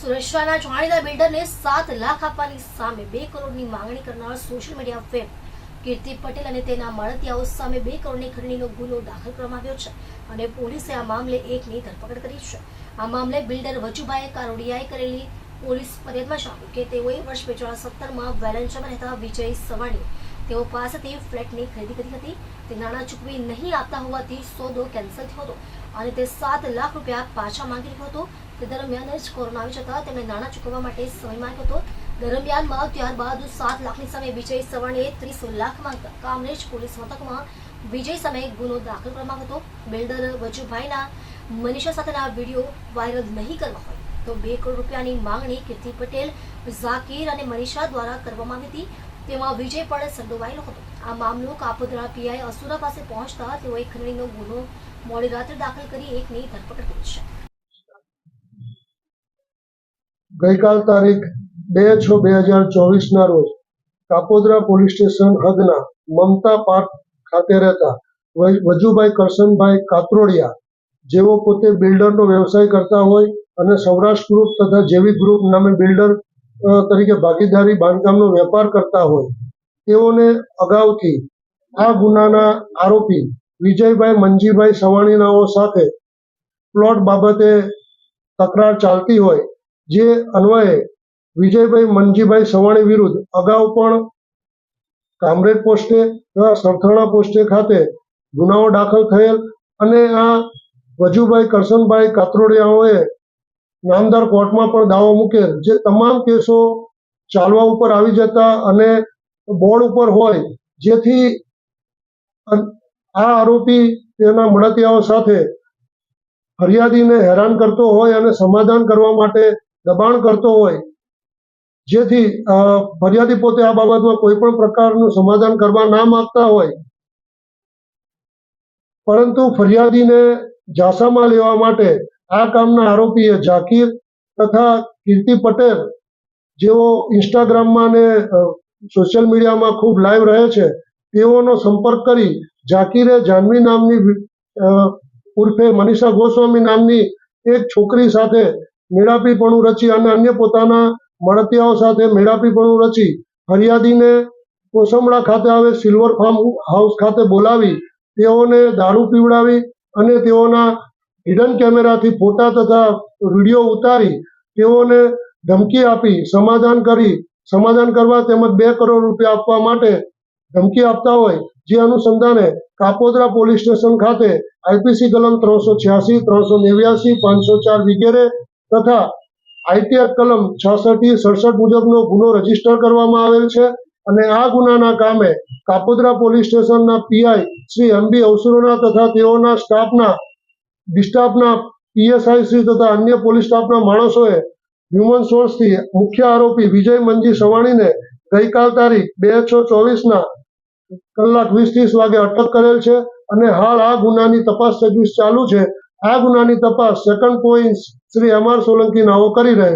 સુરક્ષાના જાણીતા બિલ્ડરને સાત લાખ આપવાની સામે બે કરોડની માંગણી કરનાર social media fame Kirti Patel અને તેના મળતિયાઓ સામે બે કરોડની ખંડણીનો ગુનો દાખલ કરવામાં આવ્યો છે અને પોલીસે આ મામલે એકની ધરપકડ કરી છે. આ મામલે બિલ્ડર વજુભાઈ કારોડિયાએ કરેલી પોલીસ ફરિયાદમાં જણાવ્યું કે તેઓએ વર્ષ બે હજાર સત્તરમાં વેલેન્ચમાં રહેતા વિજય સવાણી તેઓ પાસેથી ફ્લેટની ખરીદી કરી હતી તે નાણાં ચૂકવી નહીં આપતા હોવાથી સોદો કેન્સલ થયો હતો અને તે સાત લાખ રૂપિયા પાછા માંગી રહ્યો હતો તે દરમિયાન જ કોરોના આવી જતા તેમણે નાણાં ચૂકવવા માટે સમય માંગ્યો હતો દરમિયાનમાં ત્યારબાદ સાત લાખની સામે વિજય સવાણીએ ત્રીસ લાખમાં કામરેજ પોલીસ મથકમાં વિજય સામે ગુનો દાખલ કરવામાં હતો બિલ્ડર વજુભાઈના મનીષા સાથેના વીડિયો વાયરલ નહીં કરવા હોય તો બે કરોડ રૂપિયાની માંગણી કીર્તિ પટેલ ઝાકીર અને મનીષા દ્વારા કરવામાં આવી હતી તેમાં વિજય પણ સંડોવાયેલો હતો. આ મામલો કાપોદ્રા પીઆઈ અસુરા પાસે પહોંચતા તેઓએ ખંડણીનો ગુનો મોડી રાત્રે દાખલ કરી એકની ધરપકડ કરી છે. ગઈકાલ તારીખ બે છ બે હજાર ચોવીસના રોજ કાપોદ્રા પોલીસ સ્ટેશન હદના મમતા પાર્ક ખાતે રહેતા વજ- વજુભાઈ કરશનભાઈ કાત્રોડિયા, જેઓ પોતે બિલ્ડરનો વ્યવસાય કરતા હોય અને સૌરાષ્ટ્ર ગ્રુપ તથા જેવી ગ્રુપ નામે બિલ્ડર તરીકે ભાગીદારી બાંધકામનો વેપાર કરતા હોય, તેઓને અગાઉથી આ ગુનાના આરોપી વિજયભાઈ મંજીભાઈ સવાણીનાઓ સાથે પ્લોટ બાબતે તકરાર ચાલતી હોય, જે અન્વયે વિજયભાઈ મનજીભાઈ સવાણી વિરુદ્ધ અગાઉ પણ કામરેજ પોસ્ટે સરથાણા પોસ્ટે ખાતે ગુનાઓ દાખલ થયેલ અને આ વજુભાઈ કરશનભાઈ કાત્રોડિયાઓએ નામદાર કોર્ટમાં પણ દાવો મૂકેલ જે તમામ કેસો ચાલવા ઉપર આવી જતા અને બોર્ડ ઉપર હોય, જેથી આ આરોપી તેના મળતિયાઓ સાથે ફરિયાદીને હેરાન કરતો હોય અને સમાધાન કરવા માટે દબાણ કરતો હોય. જેથી ફરિયાદી પોતે આ બાબતમાં કોઈ પણ પ્રકારનું સમાધાન કરવા ના માંગતા હોય. પરંતુ ફરિયાદીને ઝાંસામાં લેવા માટે આ કામના આરોપીએ ઝાકીર તથા કીર્તિ પટેલ, જેઓ ઇન્સ્ટાગ્રામમાં ને સોશિયલ મીડિયામાં ખૂબ લાઈવ રહે છે, તેઓનો સંપર્ક કરી ઝાકીરે જાનવી નામની ઉર્ફે મનીષા ગોસ્વામી નામની એક છોકરી સાથે મેળાપીપણું રચી અને અન્ય પોતાના મળતિયાઓ સાથે મેળાપીપણું રચી ફરિયાદીને કોસમડા ખાતે આવે સિલ્વર ફાર્મ હાઉસ ખાતે બોલાવી તેઓને દારૂ પીવડાવી અને તેઓના હિડન કેમેરાથી ફોટા તથા વીડિયો ઉતારી તેઓને ધમકી આપી, સમાધાન કરી. સમાધાન કરવા તેમજ બે કરોડ રૂપિયા આપવા માટે ધમકી આપતા હોય જે અનુસંધાને કાપોદ્રા પોલીસ સ્ટેશન ખાતે આઈપીસી કલમ ત્રણસો છ્યાસી, ત્રણસો નેવ્યાસી, પાંચસો ચાર વગેરે તથા આઈટીઆર કલમ છાસઠ સડસઠ મુજબનો ગુનો રજિસ્ટર કરવામાં આવેલ છે અને આ ગુનાના કામે કાપોદ્રા પોલીસ સ્ટેશનના પીઆઈ શ્રી એમ બી અવસરોના તથા તેઓના સ્ટાફના ડિસ્ટાફના પીએસઆઈસી તથા અન્ય પોલીસ સ્ટાફના માણસોએ હ્યુમન સોર્સથી મુખ્ય આરોપી વિજય મંજી સવાણીને ગઈકાલ તારીખ બે છ ચોવીસના કલાક વીસ ત્રીસ વાગે અટક કરેલ છે અને હાલ આ ગુનાની તપાસ તજવીજ ચાલુ છે. આ ગુનાની તપાસ second point Shri M R Solanki નાઓ કરી રહેલ